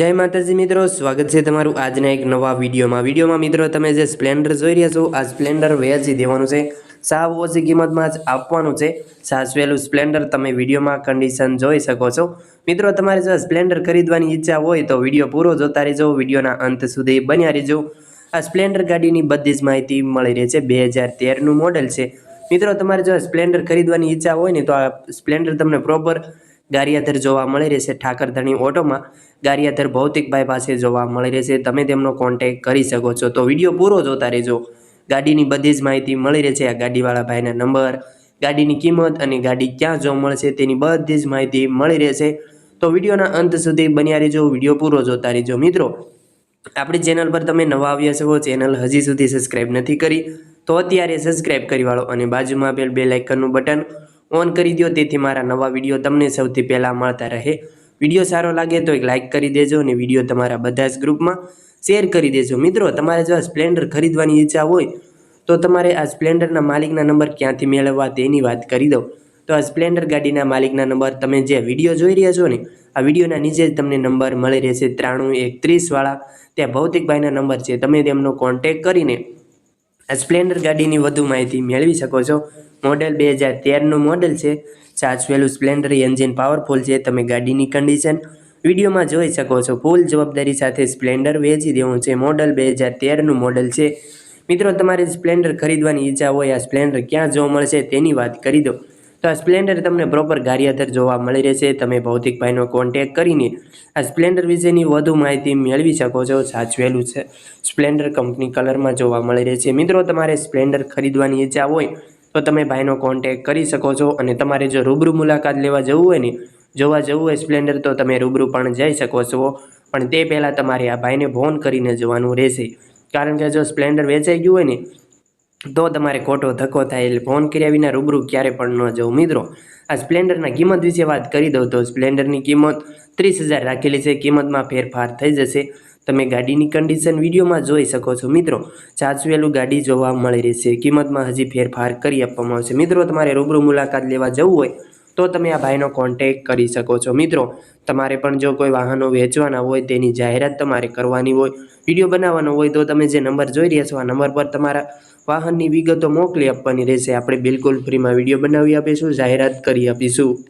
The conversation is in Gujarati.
જય માતાજી મિત્રો, સ્વાગત છે તમારું આજના એક નવા વિડીયોમાં. વિડીયોમાં મિત્રો, તમે જે સ્પ્લેન્ડર જોઈ રહ્યા છો, આ સ્પ્લેન્ડર વેચી દેવાનું છે. સાવ ઓછી કિંમતમાં જ આપવાનું છે. સાચવેલું સ્પ્લેન્ડર તમે વિડીયોમાં કન્ડિશન જોઈ શકો છો. મિત્રો, તમારે જો સ્પ્લેન્ડર ખરીદવાની ઈચ્છા હોય તો વીડિયો પૂરો જોતા રહેજો. વિડીયોના અંત સુધી બન્યા રહેજો. આ સ્પ્લેન્ડર ગાડીની બધી જ માહિતી મળી રહે છે. બે હજાર તેરનું મોડેલ છે. મિત્રો, તમારે જો સ્પ્લેન્ડર ખરીદવાની ઈચ્છા હોય ને તો આ સ્પ્લેન્ડર તમને પ્રોપર ગારિયાધર જોવા મળી રહેશે. ઠાકરધણી ઓટોમાં ગારિયાધર ભૌતિકભાઈ પાસે જોવા મળી રહેશે. તમે તેમનો કોન્ટેક કરી શકો છો. તો વીડિયો પૂરો જોતા રહેજો. ગાડીની બધી જ માહિતી મળી રહેશે. આ ગાડીવાળા ભાઈના નંબર, ગાડીની કિંમત અને ગાડી ક્યાં જોવા મળશે તેની બધી જ માહિતી મળી રહેશે. તો વિડીયોના અંત સુધી બન્યા રહેજો. વીડિયો પૂરો જોતા રહેજો. મિત્રો, આપણી ચેનલ પર તમે નવા આવ્યા છો, ચેનલ હજી સુધી સબસ્ક્રાઈબ નથી કરી, તો અત્યારે સબસ્ક્રાઈબ કરી વાળો અને બાજુમાં આપેલ બે લાઇકનનું બટન ઓન કરી દો તેથી મારા નવા વીડિયો તમને સૌથી પહેલાં મળતા રહે. વીડિયો સારો લાગે તો એક લાઇક કરી દેજો અને વીડિયો તમારા બધા જ ગ્રુપમાં શેર કરી દેજો. મિત્રો, તમારે જો આ સ્પ્લેન્ડર ખરીદવાની ઈચ્છા હોય તો તમારે આ સ્પ્લેન્ડરના માલિકના નંબર ક્યાંથી મેળવવા તેની વાત કરી દઉં. તો આ સ્પ્લેન્ડર ગાડીના માલિકના નંબર તમે જે વીડિયો જોઈ રહ્યા છો ને, આ વિડીયોના નીચે જ તમને નંબર મળી રહેશે ત્રાણું એકત્રીસવાળા ત્યાં ભૌતિકભાઈના નંબર છે. તમે તેમનો કોન્ટેક કરીને સ્પ્લેન્ડર ગાડીની વધુ માહિતી મેળવી શકો છો. મોડેલ બે હજાર તેરનું મોડેલ છે. સાચવેલું સ્પ્લેન્ડર એન્જિન પાવરફુલ છે. તમે ગાડીની કન્ડિશન વિડીયોમાં જોઈ શકો છો. ફૂલ જવાબદારી સાથે સ્પ્લેન્ડર વેચી દેવું છે. મોડેલ બે હજાર તેરનું મોડેલ છે. મિત્રો, તમારે સ્પ્લેન્ડર ખરીદવાની ઈચ્છા હોય, આ સ્પ્લેન્ડર ક્યાં જોવા મળશે તેની વાત કરી દો. તો આ સ્પ્લેન્ડર તમને પ્રોપર ગારિયાધર જોવા મળી રહેશે. તમે ભૌતિકભાઈનો કોન્ટેક કરીને આ સ્પ્લેન્ડર વિશેની વધુ માહિતી મેળવી શકો છો. સાચવેલું છે. સ્પ્લેન્ડર કંપની કલરમાં જોવા મળી રહેશે. મિત્રો, તમારે સ્પ્લેન્ડર ખરીદવાની ઈચ્છા હોય તો તમે ભાઈનો કોન્ટેક કરી શકો છો અને તમારે જો રૂબરૂ મુલાકાત લેવા જવું હોય ને, જોવા જવું હોય સ્પ્લેન્ડર, તો તમે રૂબરૂ પણ જઈ શકો છો. પણ તે પહેલાં તમારે આ ભાઈને ફોન કરીને જવાનું રહેશે. કારણ કે જો સ્પ્લેન્ડર વેચાઈ ગયું હોય ને તો તમારે ખોટો ધક્કો થાય એટલે ફોન કર્યા વિના રૂબરૂ ક્યારે પણ ન જવું. મિત્રો, આ સ્પ્લેન્ડરના કિંમત વિશે વાત કરી દઉં તો સ્પ્લેન્ડરની કિંમત ત્રીસ હજાર રાખેલી છે. કિંમતમાં ફેરફાર થઈ જશે. તમે ગાડીની કન્ડિશન વિડીયોમાં જોઈ શકો છો. મિત્રો, ચાચવેલું ગાડી જોવા મળી રહેશે કિંમતમાં હજી ફેરફાર કરી આપવામાં આવશે. મિત્રો, તમારે રૂબરૂ મુલાકાત લેવા જવું હોય તો તમે આ ભાઈનો કોન્ટેક કરી શકો છો. મિત્રો, તમારે પણ જો કોઈ વાહનો વેચવાના હોય તેની જાહેરાત તમારે કરવાની હોય, વીડિયો બનાવવાનો હોય તો તમે જે નંબર જોઈ રહ્યા છો, આ નંબર પર તમારા વાહનની વિગતો મોકલી આપવાની રહેશે. આપણે બિલકુલ ફ્રીમાં વીડિયો બનાવી આપીશું જાહેરાત કરી આપીશું.